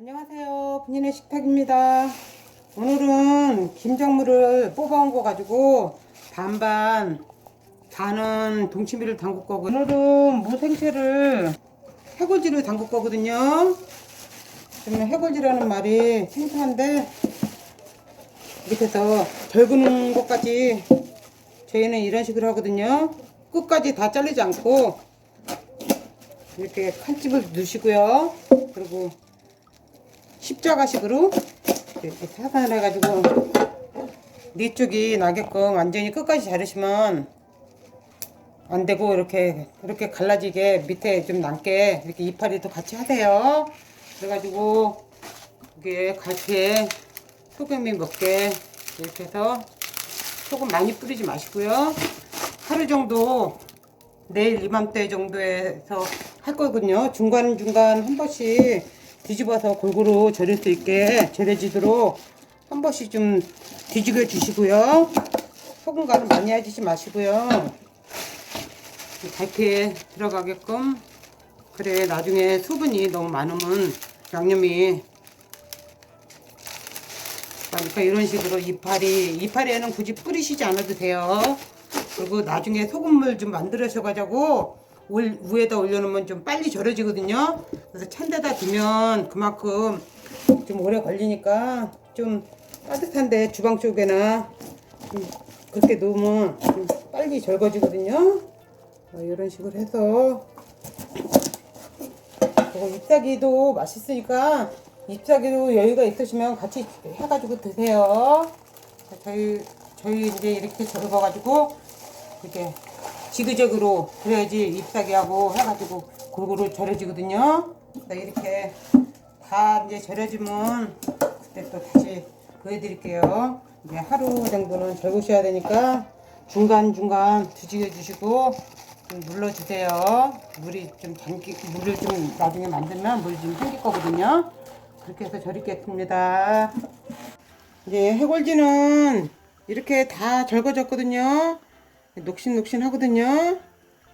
안녕하세요. 분인의 식탁입니다. 오늘은 김장물을 뽑아온 거 가지고 반반 반은 동치미를 담글 거고 오늘은 무생채를 해골지를 담글 거거든요. 그러면 해골지라는 말이 생소한데 밑에서 덜그는 것까지 저희는 이런 식으로 하거든요. 끝까지 다 자르지 않고 이렇게 칼집을 넣으시고요. 그리고 십자가식으로 이렇게 사산해가지고 네 쪽이 나게끔 완전히 끝까지 자르시면 안 되고 이렇게 이렇게 갈라지게 밑에 좀 남게 이렇게 이파리도 같이 하세요. 그래가지고 이게 갈피에 소금이 먹게 이렇게 해서 소금 많이 뿌리지 마시고요. 하루 정도 내일 이맘때 정도에서 할 거거든요. 중간중간 한 번씩 뒤집어서 골고루 절일 수 있게 절여지도록 한 번씩 좀 뒤집어 주시고요. 소금 간을 많이 해주지 마시고요. 갈피에 들어가게끔 그래 나중에 수분이 너무 많으면 양념이 그러니까 이런 식으로 이파리 이파리에는 굳이 뿌리시지 않아도 돼요. 그리고 나중에 소금물 좀 만들어셔가지고 올- 위에다 올려놓으면 좀 빨리 절여지거든요. 그래서 찬데다 두면 그만큼 좀 오래 걸리니까 좀 따뜻한데 주방 쪽에나 좀 그렇게 놓으면 좀 빨리 절거지거든요. 어, 이런 식으로 해서 그리고 잎사귀도 맛있으니까 잎사귀도 여유가 있으시면 같이 해가지고 드세요. 자, 저희 저희 이제 이렇게 절거가지고 이렇게 지그재그로 그래야지 잎사귀 하고 해가지고 골고루 절여지거든요. 자, 이렇게 다 이제 절여지면 그때 또 다시 보여드릴게요. 이제 하루 정도는 절구셔야 되니까 중간 중간 뒤집어 주시고 좀 눌러주세요. 물이 좀 담기 물을 좀 나중에 만들면 물이 좀 생길 거거든요. 그렇게 해서 절이겠습니다. 이제 해골지는 이렇게 다 절거졌거든요. 녹신녹신 하거든요.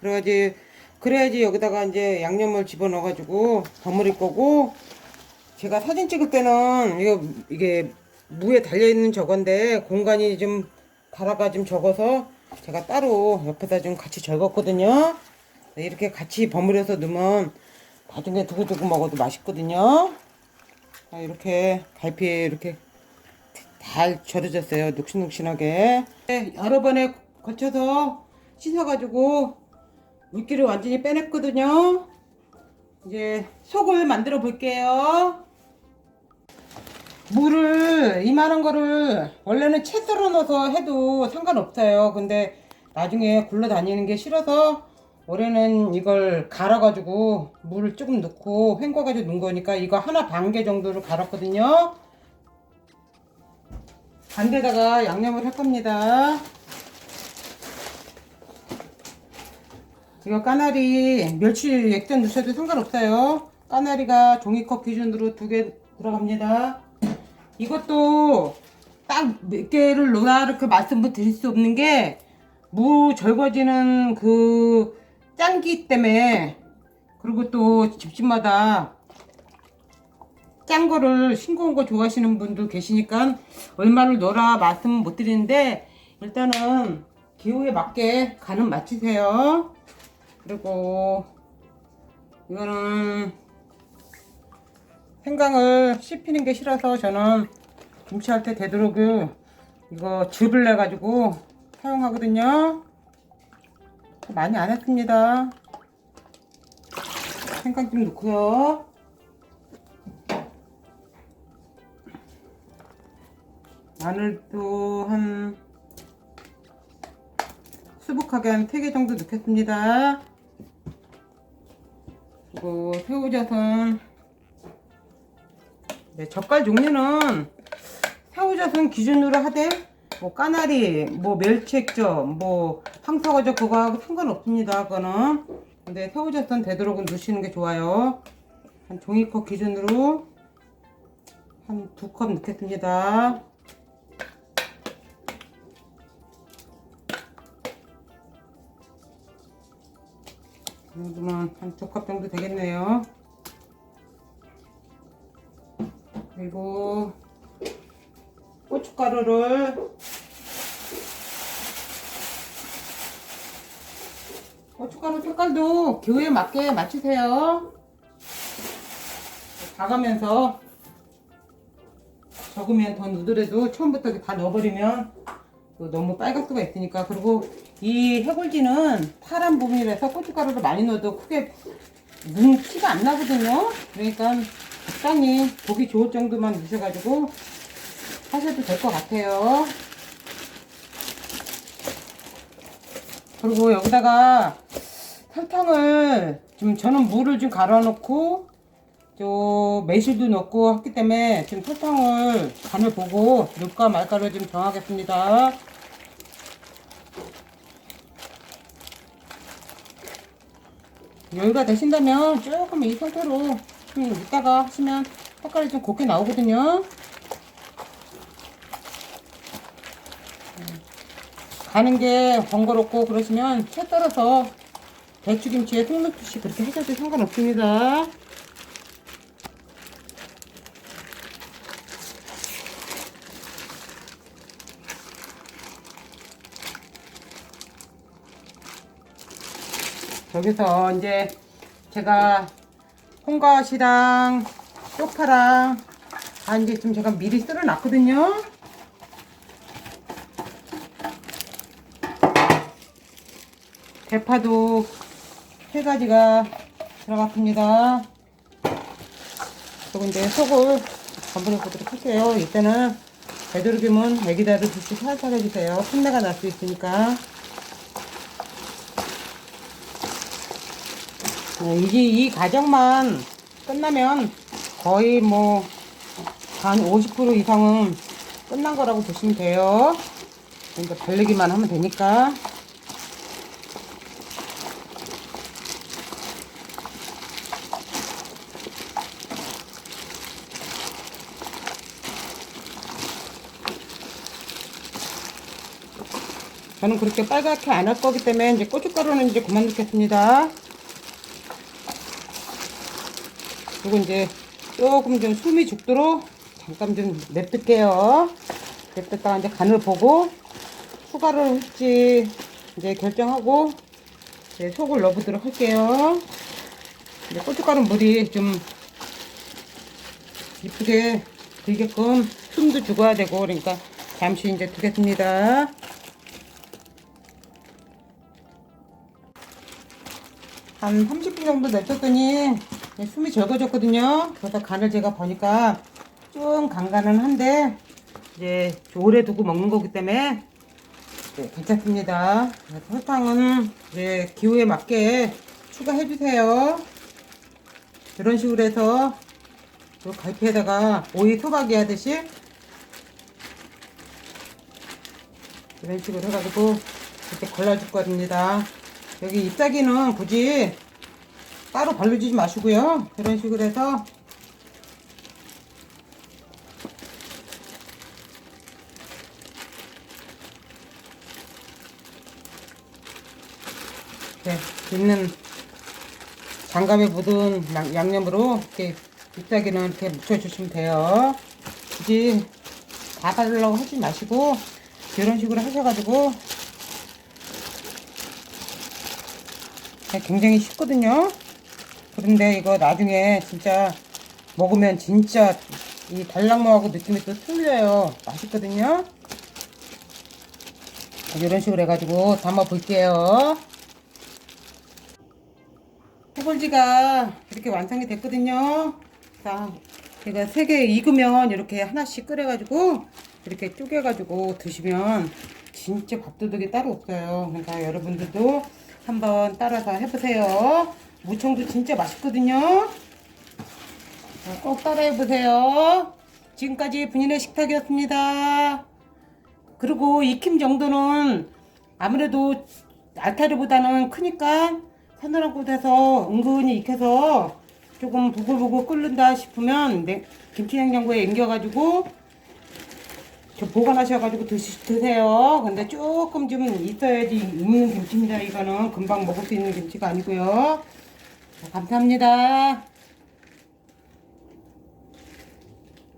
그래야지 그래야지 여기다가 이제 양념을 집어넣어 가지고 버무릴 거고 제가 사진 찍을 때는 이거 이게 무에 달려 있는 저건데 공간이 좀 달아가 좀 적어서 제가 따로 옆에다 좀 같이 적었거든요. 네, 이렇게 같이 버무려서 넣으면 나중에 두고두고 먹어도 맛있거든요. 아, 이렇게 갈피에 이렇게 잘 절여졌어요. 녹신녹신하게. 네, 여러 번에 거쳐서 씻어가지고 물기를 완전히 빼냈거든요. 이제 속을 만들어 볼게요. 물을 이만한 거를 원래는 채 썰어 넣어서 해도 상관없어요. 근데 나중에 굴러다니는 게 싫어서 올해는 이걸 갈아가지고 물을 조금 넣고 헹궈가지고 넣은 거니까 이거 하나 반 개 정도를 갈았거든요. 반대다가 양념을 할 겁니다. 이거 까나리 멸치 액젓 넣으셔도 상관없어요. 까나리가 종이컵 기준으로 두 개 들어갑니다. 이것도 딱 몇 개를 넣어야 이렇게 말씀을 드릴 수 없는 게 무 절거지는 그 짠기 때문에 그리고 또 집집마다 짠 거를 싱거운 거 좋아하시는 분도 계시니까 얼마를 넣어라 말씀 못 드리는데 일단은 기호에 맞게 간은 맞추세요. 그리고 이거는 생강을 씹히는 게 싫어서 저는 김치할 때 되도록 이거 즙을 내 가지고 사용하거든요. 많이 안 했습니다. 생강 좀 넣고요. 마늘도 한 수북하게 한 3개 정도 넣겠습니다. 그리고 새우젓은 네, 젓갈 종류는 새우젓은 기준으로 하되 뭐 까나리, 뭐 멸치액젓, 뭐 황사과젓 그거하고 상관없습니다. 그거는 근데 새우젓은 되도록은 넣으시는 게 좋아요. 한 종이컵 기준으로 한 두 컵 넣겠습니다. 정도면 한두 컵 정도 되겠네요. 그리고 고춧가루를 고춧가루 색깔도 기호에 맞게 맞추세요. 봐가면서 적으면 더 누더라도 처음부터 다 넣어버리면 또 너무 수가 있으니까 그리고 이 해골지는 파란 부분이라서 고춧가루를 많이 넣어도 크게 뭉 티가 안 나거든요. 그러니까 적당히 보기 좋을 정도만 넣으셔가지고 하셔도 될 것 같아요. 그리고 여기다가 설탕을 좀 저는 물을 좀 갈아놓고 저 매실도 넣고 했기 때문에 지금 설탕을 간을 보고 넣을까 말까를 좀 정하겠습니다. 여유가 되신다면 조금 이 상태로 좀 이따가 하시면 색깔이 좀 곱게 나오거든요. 가는 게 번거롭고 그러시면 채 떨어서 배추김치에 통밀듯이 그렇게 하셔도 상관없습니다. 여기서 이제 제가 홍가시랑 쪽파랑 아 이제 좀 제가 미리 썰어 놨거든요. 대파도 세 가지가 들어갔습니다. 그리고 이제 속을 건드려 보도록 할게요. 이때는 되도록이면 애기다를 듯이 살살 해주세요. 손내가 날 수 있으니까. 네, 이제 이 과정만 끝나면 거의 뭐 한 50% 이상은 끝난 거라고 보시면 돼요. 그러니까 달리기만 하면 되니까. 저는 그렇게 빨갛게 안 할 거기 때문에 이제 고춧가루는 이제 그만 넣겠습니다. 그리고 이제 조금 좀 숨이 죽도록 잠깐 좀 냅둘게요. 냅뒀다가 이제 간을 보고 추가를 할지 이제 결정하고 이제 속을 넣어보도록 할게요. 이제 고춧가루 물이 좀 이쁘게 들게끔 숨도 죽어야 되고 그러니까 잠시 이제 두겠습니다. 한 30분 정도 냅뒀더니 숨이 적어졌거든요. 그래서 간을 제가 보니까 좀 간간은 한데 이제 오래 두고 먹는 거기 때문에 네, 괜찮습니다. 설탕은 이제 기호에 맞게 추가해 주세요. 이런 식으로 해서 요 갈피에다가 오이 토박이 하듯이 이런 식으로 해가지고 이렇게 골라줄 겁니다. 여기 잎사귀는 굳이 따로 발라주지 마시고요. 이런 식으로 해서 네, 있는 장갑에 묻은 양- 양념으로 이렇게 잎사귀는 이렇게 묻혀주시면 돼요. 굳이 다 바르려고 하지 마시고 이런 식으로 하셔가지고 네, 굉장히 쉽거든요. 그런데 이거 나중에 진짜 먹으면 진짜 이 달랑모하고 느낌이 또 틀려요. 맛있거든요. 이런 식으로 해가지고 담아 볼게요. 해골지가 이렇게 완성이 됐거든요. 자, 제가 세 개 익으면 이렇게 하나씩 끓여가지고 이렇게 쪼개가지고 드시면 진짜 밥도둑이 따로 없어요. 그러니까 여러분들도 한번 따라서 해보세요. 무청도 진짜 맛있거든요. 자, 꼭 따라해보세요. 지금까지 분인의 식탁이었습니다. 그리고 익힘 정도는 아무래도 알타리보다는 크니까 서늘한 곳에서 은근히 익혀서 조금 부글부글 끓는다 싶으면 네, 김치냉장고에 옮겨가지고 저 보관하셔가지고 드세요. 근데 조금 좀 있어야지 익는 김치입니다. 이거는 금방 먹을 수 있는 김치가 아니고요. 자, 감사합니다.